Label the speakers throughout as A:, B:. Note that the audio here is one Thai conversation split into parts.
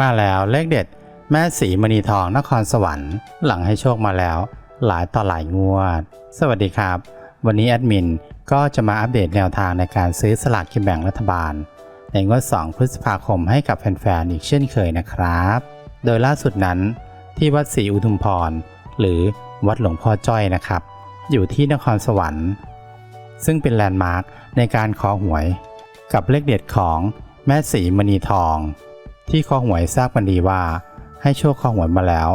A: มาแล้วเลขเด็ด แม่สีมณีทองนครสวรรค์ หลังให้โชคมาแล้ว หลายต่อหลายงวด สวัสดีครับ วันนี้แอดมินก็จะมาอัปเดตแนวทางในการซื้อสลากกินแบ่งรัฐบาล ในงวด 2 พฤษภาคมให้กับแฟนๆอีกเช่นเคยนะครับ โดยล่าสุดนั้น ที่วัดศรีอุทุมพร หรือวัดหลวงพ่อจ้อยนะครับ อยู่ที่นครสวรรค์ ซึ่งเป็นแลนด์มาร์คในการขอหวย กับเลขเด็ดของแม่สีมณีทอง ที่ขอหวยทราบกันดีว่า ให้โชคขอหวยมาแล้ว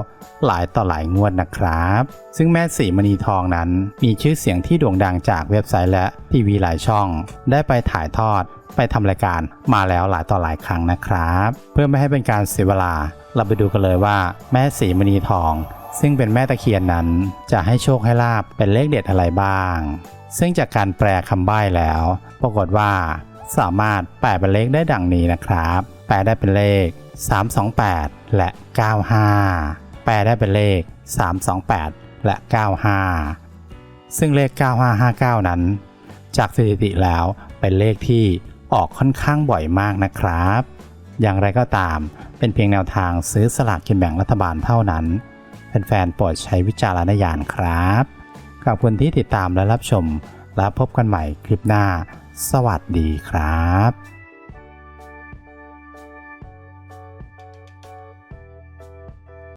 A: หลายต่อหลายงวดนะครับ ซึ่งแม่สีมณีทองนั้นมีชื่อเสียงที่โด่งดังจากเว็บไซต์และทีวีหลายช่อง ได้ไปถ่ายทอดไปทำรายการมาแล้วหลายต่อหลายครั้งนะครับ เพื่อไม่ให้เป็นการเสียเวลา เราไปดูกันเลยว่า แม่สีมณีทอง ซึ่งเป็นแม่ตะเคียนนั้น จะให้โชคให้ลาบเป็นเลขเด็ดอะไรบ้าง ซึ่งจากการแปลคำใบ้แล้ว ปรากฏว่า สามารถแปลเป็นเลขได้ดังนี้นะครับ แปลได้เป็นเลข 328 และ 95 แปลได้เป็นเลข 328 และ 95 ซึ่งเลข 9559 นั้น จากสถิติแล้วเป็นเลขที่ออกค่อนข้างบ่อยมากนะครับ อย่างไรก็ตามเป็นเพียงแนวทางซื้อสลากกินแบ่งรัฐบาลเท่านั้นแฟนๆโปรดใช้วิจารณญาณครับขอบคุณที่ติดตามและรับชม และพบกันใหม่คลิปหน้า สวัสดีครับ